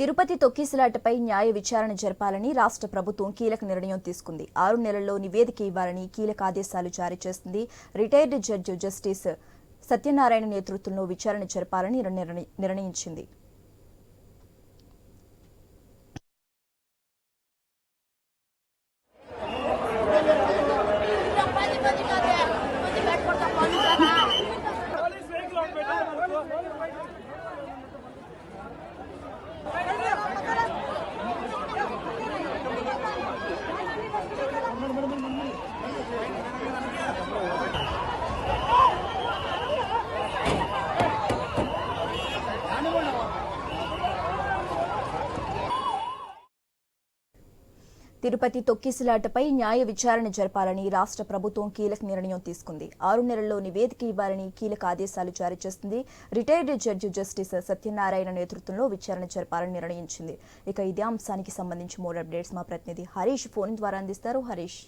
తిరుపతి తొక్కిసలాటపై న్యాయ విచారణ జరపాలని రాష్ట్ర ప్రభుత్వం కీలక నిర్ణయం తీసుకుంది. ఆరు నెలల్లో నివేదిక ఇవ్వాలని కీలక ఆదేశాలు జారీ చేసింది రిటైర్డ్ జడ్జి జస్టిస్ సత్యనారాయణ నేతృత్వంలో విచారణ జరపాలని నిర్ణయించింది. తిరుపతి తొక్కిసలాటపై న్యాయ విచారణ జరపాలని రాష్ట్ర ప్రభుత్వం కీలక నిర్ణయం తీసుకుంది. ఆరు నెలల్లో నివేదిక ఇవ్వాలని కీలక ఆదేశాలు జారీ చేస్తుంది. రిటైర్డ్ జడ్జి జస్టిస్ సత్యనారాయణ నేతృత్వంలో విచారణ జరపాలని నిర్ణయించింది. ఇక ఇదే అంశానికి సంబంధించి మోర్ అప్డేట్స్ మా ప్రతినిధి హరీష్ ఫోన్ ద్వారా అందిస్తారు. హరీష్.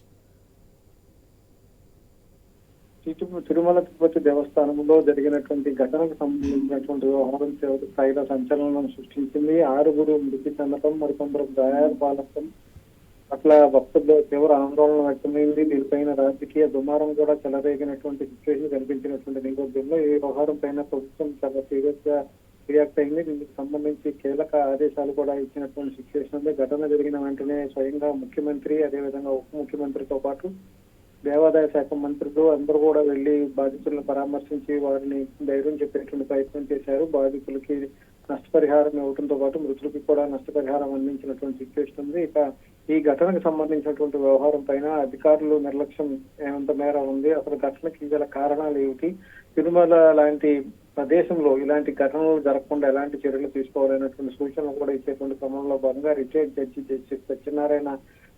తిరుమల తిరుపతి దేవస్థానంలో జరిగినటువంటి ఘటనకు సంబంధించినటువంటి వ్యవహారం స్థాయిలో సంచలనం సృష్టించింది. ఆరుగురు మృతి చెందడం మరికొందరు గాయాలు పాలటం అట్లా భక్తుల్లో తీవ్ర ఆందోళన వ్యక్తమైంది. దీనిపైన రాజకీయ దుమారం కూడా చెలరేగినటువంటి సిచ్యువేషన్ కనిపించినటువంటి నేపథ్యంలో ఈ వ్యవహారం పైన ప్రభుత్వం చాలా సీరియస్గా రియాక్ట్ అయింది. దీనికి సంబంధించి కీలక ఆదేశాలు కూడా ఇచ్చినటువంటి సిచ్యువేషన్ ఉంది. ఘటన జరిగిన వెంటనే స్వయంగా ముఖ్యమంత్రి అదేవిధంగా ఉప ముఖ్యమంత్రితో పాటు దేవాదాయ శాఖ మంత్రులు అందరూ కూడా వెళ్ళి బాధితులను పరామర్శించి వారిని ధైర్యం చెప్పేటువంటి ప్రయత్నం చేశారు. బాధితులకి నష్టపరిహారం ఇవ్వడంతో పాటు మృతులకి కూడా నష్టపరిహారం అందించినటువంటి సిచ్యువేషన్ ఉంది. ఇక ఈ ఘటనకు సంబంధించినటువంటి వ్యవహారం పైన అధికారులు నిర్లక్ష్యం ఏమంత మేర ఉంది. అసలు ఘటనకి గల కారణాలు ఏమిటి? తిరుమల లాంటి ప్రదేశంలో ఇలాంటి ఘటనలు జరగకుండా ఎలాంటి చర్యలు తీసుకోవాలనేటువంటి సూచనలు కూడా ఇచ్చేటువంటి క్రమంలో భాగంగా రిటైర్డ్ జడ్జి జస్టిస్ సత్యనారాయణ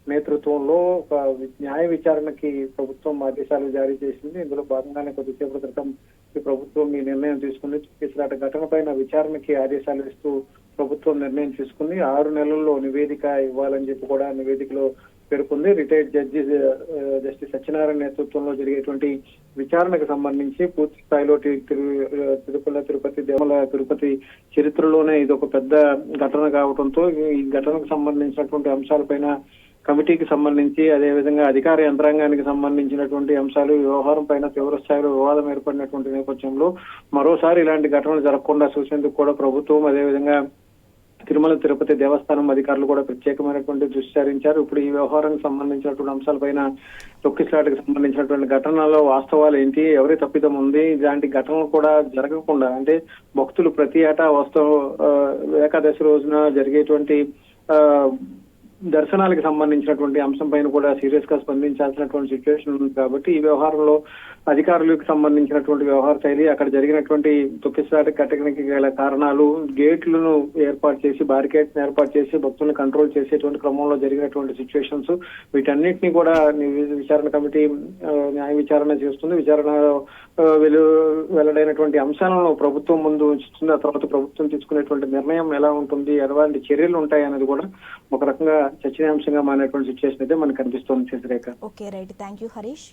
నేతృత్వంలో ఒక న్యాయ విచారణకి ప్రభుత్వం ఆదేశాలు జారీ చేసింది. ఇందులో భాగంగానే కొద్దిసేపటి క్రితం ఈ ప్రభుత్వం ఈ నిర్ణయం తీసుకుంది. చుక్కిసలాట ఘటన పైన విచారణకి ఆదేశాలు ఇస్తూ ప్రభుత్వం నిర్ణయం తీసుకుంది. ఆరు నెలల్లో నివేదిక ఇవ్వాలని చెప్పి కూడా నివేదికలో పేర్కొంది. రిటైర్డ్ జడ్జి జస్టిస్ సత్యనారాయణ నేతృత్వంలో జరిగేటువంటి విచారణకు సంబంధించి పూర్తి స్థాయిలో తిరు- తిరుపతి తిరుపతి దేవల తిరుపతి చరిత్రలోనే ఇది ఒక పెద్ద ఘటన కావడంతో ఈ ఘటనకు సంబంధించినటువంటి అంశాలపైన కమిటీకి సంబంధించి అదేవిధంగా అధికార యంత్రాంగానికి సంబంధించినటువంటి అంశాలు వ్యవహారం పైన తీవ్ర స్థాయిలో వివాదం ఏర్పడినటువంటి నేపథ్యంలో మరోసారి ఇలాంటి ఘటనలు జరగకుండా చూసేందుకు కూడా ప్రభుత్వం అదేవిధంగా తిరుమల తిరుపతి దేవస్థానం అధికారులు కూడా ప్రత్యేకమైనటువంటి దృష్టి సారించారు. ఇప్పుడు ఈ వ్యవహారానికి సంబంధించినటువంటి అంశాలపైన తొక్కిసలాటకు సంబంధించినటువంటి ఘటనలో వాస్తవాలు ఏంటి? ఎవరి తప్పిదం ఉంది? ఇలాంటి ఘటనలు కూడా జరగకుండా అంటే భక్తులు ప్రతి ఏటా వస్తూ ఆ, ఏకాదశి రోజున జరిగేటువంటి ఆ, దర్శనాలకు సంబంధించినటువంటి అంశం పైన కూడా సీరియస్గా స్పందించాల్సినటువంటి సిచ్యువేషన్ ఉంది కాబట్టి ఈ వ్యవహారంలో అధికారులకు సంబంధించినటువంటి వ్యవహార శైలి అక్కడ జరిగినటువంటి తొక్కిసలాట కటకనికి గల కారణాలు గేట్లను ఏర్పాటు చేసి బారికేడ్స్ ఏర్పాటు చేసి భక్తులను కంట్రోల్ చేసేటువంటి క్రమంలో జరిగినటువంటి సిచ్యువేషన్స్ వీటన్నిటిని కూడా విచారణ కమిటీ ఆ, న్యాయ విచారణ చేస్తుంది. విచారణ వెలు వెల్లడైనటువంటి అంశాలను ప్రభుత్వం ముందు ఉంచుతుంది. ఆ తర్వాత ప్రభుత్వం తీసుకునేటువంటి నిర్ణయం ఎలా ఉంటుంది? ఎలాంటి చర్యలు ఉంటాయి అనేది కూడా ఒక రకంగా చర్చనీయాంశంగా మారినటువంటి సిచ్యువేషన్ అయితే మనకు కనిపిస్తోంది Sasirekha okay right thank you Harish